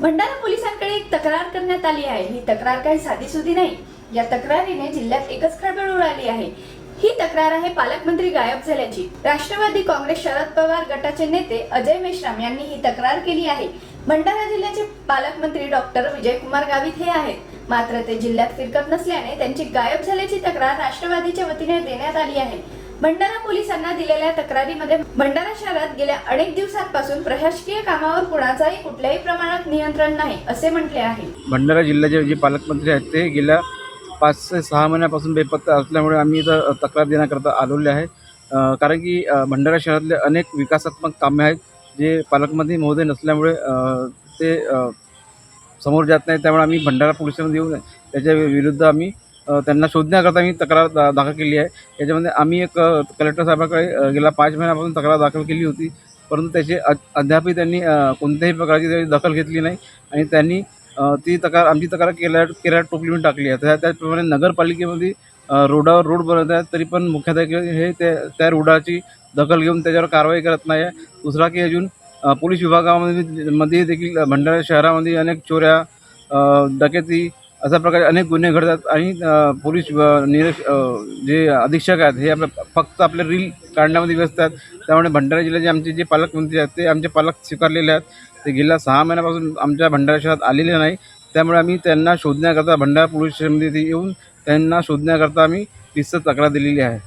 भंडारा पोलिसांकडे एक तक्रार करण्यात आली आहे. ही तक्रार काही साधीसुधी नाही. या तक्रारीने जिल्ह्यात एकच खळबळ उडाली आहे. ही तक्रार आहे पालकमंत्री गायब झाल्याची. राष्ट्रवादी काँग्रेस शरद पवार गटाचे नेते अजय मेश्राम यांनी ही तक्रार केली आहे. भंडारा जिल्ह्याचे पालकमंत्री डॉक्टर विजयकुमार गावित हे आहेत. मात्र ते जिल्ह्यात फिरकत नसल्याने त्यांची गायब झाल्याची तक्रार राष्ट्रवादीच्या वतीने देण्यात आली आहे. भंडारा पोलिसांना दिलेल्या तक्रारीमध्ये भंडारा शहरात गेल्या अनेक दिवसांपासून प्रशासकीय कामावर कुणाचाही कुठल्याही प्रमाणात नियंत्रण नाही असे म्हटले आहे. भंडारा जिल्ह्याचे जे पालकमंत्री आहेत ते गेल्या पाच ते सहा महिन्यापासून बेपत्ता असल्यामुळे आम्ही इथं तक्रार देण्याकरता आलेले आहे. कारण की भंडारा शहरातले अनेक विकासात्मक कामे आहेत जे पालकमंत्री महोदय नसल्यामुळे ते समोर जात नाही त्यामुळे आम्ही भंडारा पोलिसांमध्ये येऊन त्याच्या विरुद्ध आम्ही त्यांना शोधण्याकरता मी तक्रार दा दाखल केली आहे. याच्यामध्ये आम्ही एक कलेक्टर साहेबाकडे गेल्या पाच महिन्यापासून तक्रार दाखल केली होती. परंतु त्याची अ अद्यापही त्यांनी कोणत्याही प्रकारची त्याची दखल घेतली नाही. आणि त्यांनी ती तक्रार आमची तक्रार केल्या केल्या टोपलीमध्ये टाकली आहे. त्या त्याचप्रमाणे नगरपालिकेमध्ये रोडावर रोड बनवत आहेत तरी पण मुख्याधिकारी हे त्या त्या रोडाची दखल घेऊन त्याच्यावर कारवाई करत नाही आहे. दुसरा की अजून पोलीस विभागामध्ये मध्ये देखील भंडारा शहरामध्ये अनेक चोऱ्या डकेती अशा प्रकारे अनेक गुन्हे घडतात आणि पोलीस निरीक्ष जे अधीक्षक आहेत हे आपल्या फक्त आपले रील काढण्यामध्ये व्यस्त आहेत. त्यामुळे भंडारा जिल्ह्याचे आमचे जे पालकमंत्री आहेत ते आमचे पालक स्वीकारलेले आहेत. ते गेल्या सहा महिन्यापासून आमच्या भंडारा शहरात आलेले नाही. त्यामुळे आम्ही त्यांना शोधण्याकरता भंडारा पोलीस स्टेशनमध्ये येऊन त्यांना शोधण्याकरता आम्ही तिसरं तक्रार दिलेली आहे.